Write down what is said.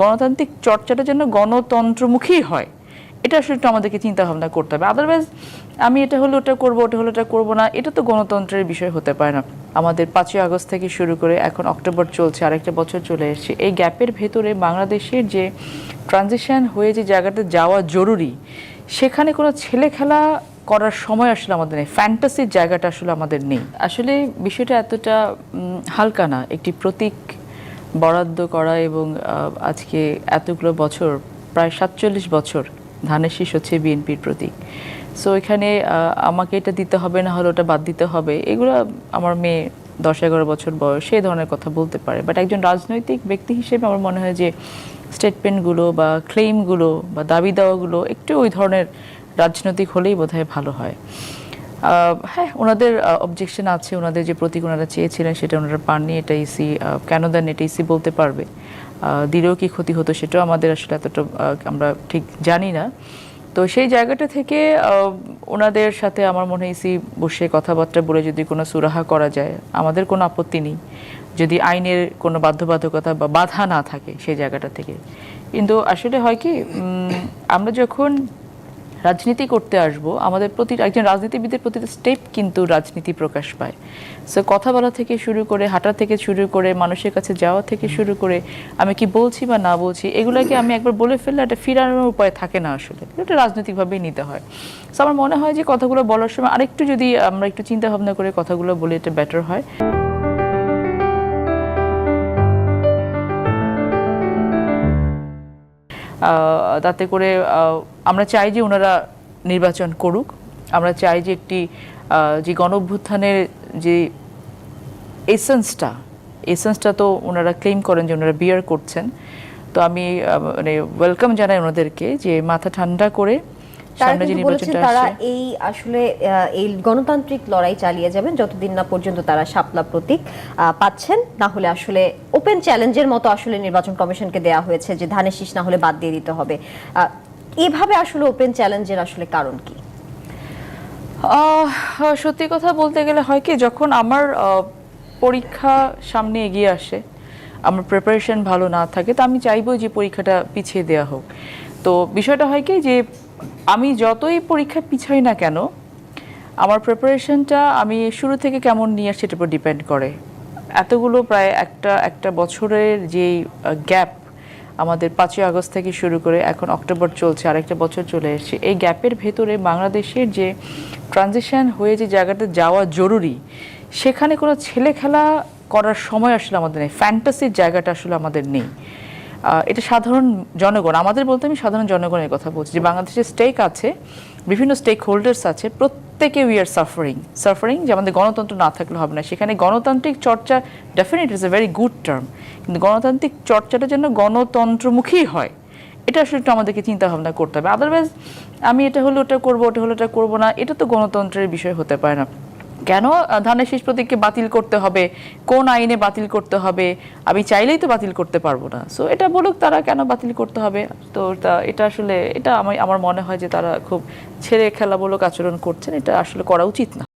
গণতান্ত্রিক চর্চাটা যেন গণতন্ত্রমুখী হয়। এটা আসলে একটু আমাদেরকে চিন্তা ভাবনা করতে হবে। আদারওয়াইজ আমি এটা হলো, ওটা করব, ওটা হলো, ওটা করব না, এটা তো গণতন্ত্রের বিষয় হতে পারে না। আমাদের পাঁচই আগস্ট থেকে শুরু করে এখন অক্টোবর চলছে, আরেকটা বছর চলে এসেছে। এই গ্যাপের ভেতরে বাংলাদেশের যে ট্রানজিশন হয়ে যে জায়গাটা যাওয়া জরুরি, সেখানে কোনো ছেলে খেলা করার সময় আসলে আমাদের নেই। ফ্যান্টাসির জায়গাটা আসলে আমাদের নেই। আসলে বিষয়টা এতটা হালকা না। একটি প্রতীক বরাদ্দ করা এবং আজকে এতগুলো বছর, প্রায় সাতচল্লিশ বছর ধানের শীষ হচ্ছে বিএনপির প্রতীক সো এখানে আমাকে এটা দিতে হবে, না হলে ওটা বাদ দিতে হবে, এগুলো আমার মেয়ে দশ এগারো বছর বয়স সেই ধরনের কথা বলতে পারে। বাট একজন রাজনৈতিক ব্যক্তি হিসেবে আমার মনে হয় যে স্টেটমেন্টগুলো বা ক্লেইমগুলো বা দাবি দেওয়াগুলো একটু ওই ধরনের রাজনৈতিক হলেই বোধহয় ভালো হয়। হ্যাঁ ওনাদের অবজেকশন আছে, ওনাদের যে প্রতীক ওনারা চেয়েছিলেন, সেটা ওনারা পাননি, এটা ইসি কেন দেন এটা ইসি বলতে পারবে? দিলেও কি ক্ষতি হতো সেটাও আমাদের আসলে এতটা আমরা ঠিক জানি না। তো সেই জায়গাটা থেকে ওনাদের সাথে আমার মনে হয় ইসি বসে কথাবার্তা বলে যদি কোনো সুরাহা করা যায়, আমাদের কোনো আপত্তি নেই। যদি আইনের কোনো বাধ্যবাধকতা বা বাধা না থাকে সেই জায়গাটা থেকে। কিন্তু আসলে হয় কি আমরা যখন রাজনীতি করতে আসব, আমাদের প্রতি, একজন রাজনীতিবিদের প্রতিটা স্টেপ কিন্তু রাজনীতি প্রকাশ পায়। সো কথা বলা থেকে শুরু করে, হাঁটা থেকে শুরু করে, মানুষের কাছে যাওয়া থেকে শুরু করে, আমি কি বলছি বা না বলছি, এগুলোকে আমি একবার বলে ফেললে একটা ফিরানোর উপায় থাকে না আসলে। এটা রাজনৈতিকভাবেই নিতে হয়। সো আমার মনে হয় যে কথাগুলো বলার সময় আরেকটু যদি আমরা একটু চিন্তা ভাবনা করে কথাগুলো বলে, এটা বেটার হয়। তাতে করে আমরা চাই যে ওনারা নির্বাচন করুক। আমরা চাই যে একটি যে গণ অভ্যুত্থানের যে এসেন্সটা এসেন্সটা তো ওনারা ক্লেম করেন যে ওনারা বিয়ার করছেন। তো আমি মানে ওয়েলকাম জানাই ওনাদেরকে যে মাথা ঠান্ডা করে তারা সামনে যে নির্বাচনটা তারা এই আসলে এই গণতান্ত্রিক লড়াই চালিয়ে যাবেন যতদিন না পর্যন্ত তারা শাপলা প্রতীক পাচ্ছেন। না হলে আসলে ওপেন চ্যালেঞ্জের মতো আসলে নির্বাচন কমিশনকে দেয়া হয়েছে যে ধানের শীষ না হলে বাদ দিয়ে দিতে হবে। এভাবে আসলে ওপেন চ্যালেঞ্জের আসলে কারণ কি? সত্যি কথা বলতে গেলে হয় কি, যখন আমার পরীক্ষা সামনে এগিয়ে আসে, আমার প্রিপারেশন ভালো না থাকে, তো আমি চাইব যে পরীক্ষাটা পিছিয়ে দেওয়া হোক। তো বিষয়টা হয় কি যে, আমি যতই পরীক্ষা পিছাই না কেন, আমার প্রিপারেশনটা আমি শুরু থেকে কেমন নিয়ে আসছি সেটার উপর ডিপেন্ড করে। এতগুলো প্রায় একটা একটা বছরের যেই গ্যাপ আমাদের পাঁচই আগস্ট থেকে শুরু করে এখন অক্টোবর চলছে, আরেকটা বছর চলে এসেছে। এই গ্যাপের ভেতরে বাংলাদেশের যে ট্রানজিশন হয়ে যে জায়গাতে যাওয়া জরুরি, সেখানে কোনো ছেলে খেলা করার সময় আসলে আমাদের নেই ফ্যান্টাসির জায়গাটা আসলে আমাদের নেই। এটা সাধারণ জনগণ, আমাদের বলতে আমি সাধারণ জনগণের কথা বলছি। যে বাংলাদেশের স্টেক আছে, বিভিন্ন স্টেক হোল্ডার্স আছে, প্রত্যেকে উই আর সাফারিং সাফারিং যে আমাদের গণতন্ত্র না থাকলে হবে না। সেখানে গণতান্ত্রিক চর্চা definite is a very good term কিন্তু গণতান্ত্রিক চর্চাটা যেন গণতন্ত্রমুখী হয়, এটা আসলে একটু আমাদেরকে চিন্তা ভাবনা করতে হবে। আদারওয়াইজ আমি এটা হলো, ওটা করব, ওটা হলো, ওটা করব না, এটা তো গণতন্ত্রের বিষয় হতে পারে না। কেন ধানের শেষ প্রতীককে বাতিল করতে হবে? কোন আইনে বাতিল করতে হবে? আমি চাইলেই তো বাতিল করতে পারব না। সো এটা বলুক তারা কেন বাতিল করতে হবে? তো, এটা আসলে, এটা আমি, আমার মনে হয় যে তারা খুব ছেড়ে খেলা বলুক আচরণ করছেন, এটা আসলে করা উচিত না।